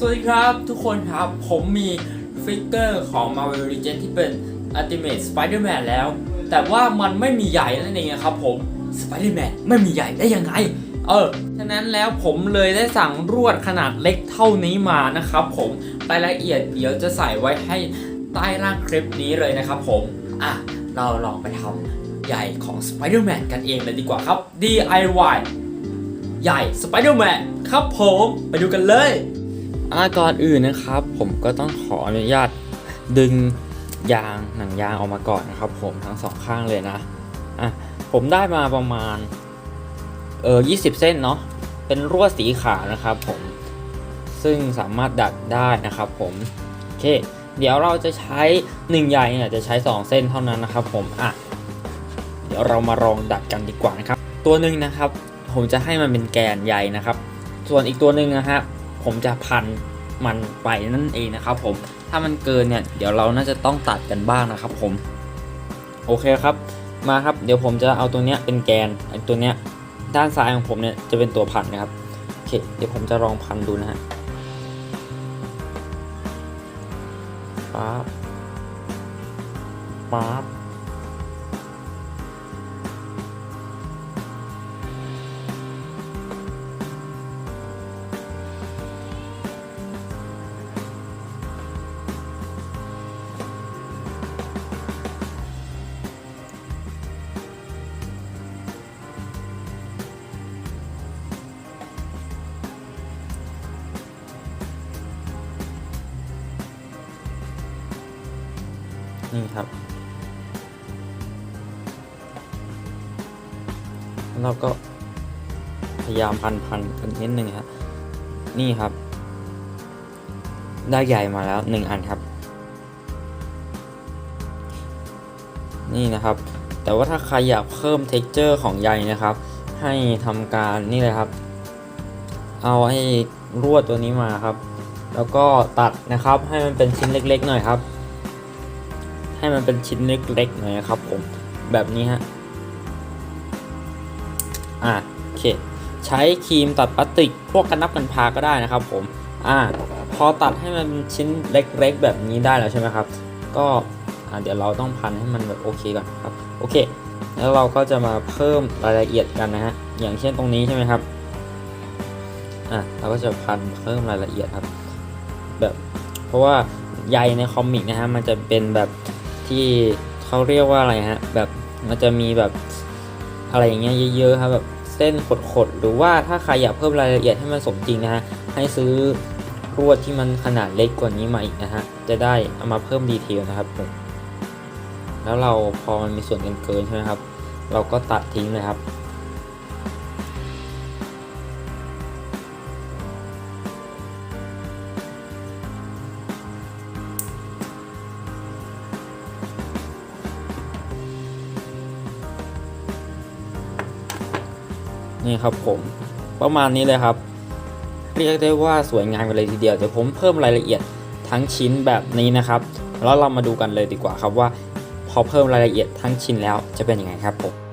สวัสดีครับทุกคนครับผมมีฟิกเกอร์ของ Marvel Legends ที่เป็น Ultimate Spider-Man แล้ว แต่ว่ามันไม่มีใหญ่นั่นเองครับผม Spider-Man ไม่มีใหญ่ได้ยังไง เออ ฉะนั้นแล้วผมเลยได้สั่งรวดขนาดเล็กเท่านี้มานะครับผมรายละเอียดเดี๋ยวจะใส่ไว้ให้ใต้ล่างคลิปนี้เลยนะครับผม อะ เราลองไปทำใหญ่ของ Spider-Man กันเองเลยดีกว่าครับ DIY ใหญ่ Spider-Man ครับผม ไปดูกันเลย อาก่อนอื่นนะครับ ผมก็ต้องขออนุญาตดึงยางหนังยางออกมาก่อนนะครับ ผมทั้งสองข้างเลยนะอะผมได้มาประมาณเออ20เส้นเนาะเป็นรั่วสีขาวนะครับ ผมซึ่งสามารถดัดได้นะครับ ผมโอเค เดี๋ยวเราจะใช้1ใยเนี่ยจะใช้ 2 เส้นเท่านั้นนะครับ ผมอะเดี๋ยวเรามาลองดัดกันดีกว่านะครับ ตัวหนึ่งนะครับ ผมจะให้มันเป็นแกนใยนะครับ ส่วนอีกตัวหนึ่งนะฮะ ผมจะพันมันไปนั่นเองนะครับผมถ้ามันเกินเนี่ยเดี๋ยวเราน่าจะต้องตัดกันบ้างนะครับผมโอเคครับมาครับเดี๋ยวผมจะเอาตัวเนี้ยเป็นแกนไอ้ตัวเนี้ยด้านซ้ายของผมเนี่ยจะเป็นตัวพันนะครับโอเคเดี๋ยวผมจะลองพันดูนะฮะป๊าบป๊าบ นี่ครับ เราก็พยายามพันพันกันนิดนึงครับนี่ครับ ได้ใหญ่มาแล้วหนึ่งอันครับ นี่นะครับ แต่ว่าถ้าใครอยากเพิ่ม t e x t อร์ของใยนะครับ ให้ทำการนี่เลยครับ เอาไอ้รวดตัวนี้มาครับ แล้วก็ตัดนะครับให้มันเป็นชิ้นเล็ก ๆ หน่อยครับ ให้มันเป็นชิ้นเล็กๆหน่อยนะครับผมแบบนี้ฮะอ่าโอเค ใช้ครีมตัดพลาสติก พวกกันนับกันพาก็ได้นะครับผมอ่าพอตัดให้มันชิ้นเล็กๆ แบบนี้ได้แล้วใช่ไหมครับ ก็อ่าเดี๋ยวเราต้องพันให้มันแบบโอเคก่อนครับโอเค แล้วเราก็จะมาเพิ่มรายละเอียดกันนะฮะอย่างเช่นตรงนี้ใช่ไหมครับอะเราก็จะพันเพิ่มรายละเอียดครับ แบบเพราะว่าใยในคอมิกนะฮะมันจะเป็นแบบ ที่เขาเรียกว่าอะไรฮะแบบมันจะมีแบบอะไรอย่างเงี้ยเยอะๆครับแบบเส้นขดๆหรือว่าถ้าใครอยากเพิ่มรายละเอียดให้มันสมจริงนะฮะให้ซื้อรวดที่มันขนาดเล็กกว่านี้มาอีกนะฮะจะได้เอามาเพิ่มดีเทลนะครับผมแล้วเราพอมันมีส่วนเกินใช่ไหมครับ เราก็ตัดทิ้งเลยครับ นี่ครับผมประมาณนี้เลยครับ เรียกได้ว่าสวยงามกันเลยทีเดียวเดี๋ยวผมเพิ่มรายละเอียดทั้งชิ้นแบบนี้นะครับ แล้วเรามาดูกันเลยดีกว่าครับว่า พอเพิ่มรายละเอียดทั้งชิ้นแล้วจะเป็นยังไงครับผม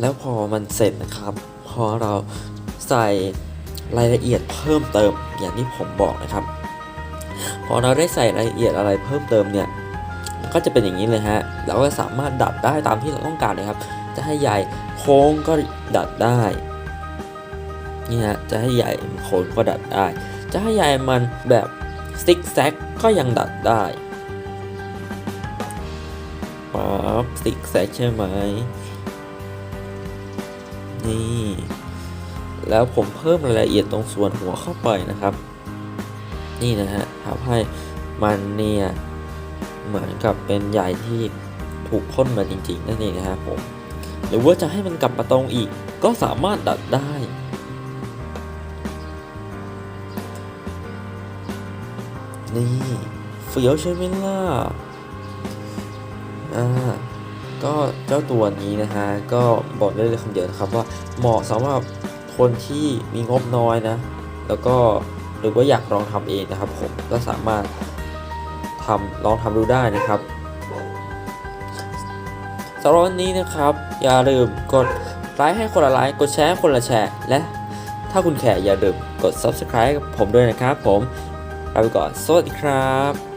แล้วพอมันเสร็จนะครับ พอเราใส่รายละเอียดเพิ่มเติมอย่างที่ผมบอกนะครับ พอเราได้ใส่รายละเอียดอะไรเพิ่มเติมเนี่ยก็จะเป็นอย่างนี้เลยฮะ เราก็สามารถดัดได้ตามที่เราต้องการเลยครับ จะให้ใหญ่โค้งก็ดัดได้นี่ฮะจะให้ใหญ่โค้งก็ดัดได้ จะให้ใหญ่มันแบบซิกแซกก็ยังดัดได้ปั๊บซิกแซกใช่ไหม นี่ แล้วผมเพิ่มรายละเอียดตรงส่วนหัวเข้าไปนะครับ นี่นะฮะทำให้มันเนี่ยเหมือนกับเป็นใยที่ถูกพ่นมาจริงๆนั่นเองนะครับผมหรือว่าจะให้มันกลับมาตรงอีกก็สามารถดัดได้ นี่เฟี้ยวใช่ไหมล่ะอ่า ก็เจ้าตัวนี้นะฮะก็บอกได้เลยคำเดียวนะครับว่าเหมาะสำหรับคนที่มีงบน้อยนะ แล้วก็หรือว่าอยากลองทำเองนะครับผมก็สามารถทำลองทำดูได้นะครับสำหรับวันนี้นะครับ อย่าลืมกดไลค์ให้คนละไลค์กดแชร์ให้คนละแชร์ และถ้าคุณแขกอย่าลืมกด subscribe กับผมด้วยนะครับผมลาไปก่อน สวัสดีครับ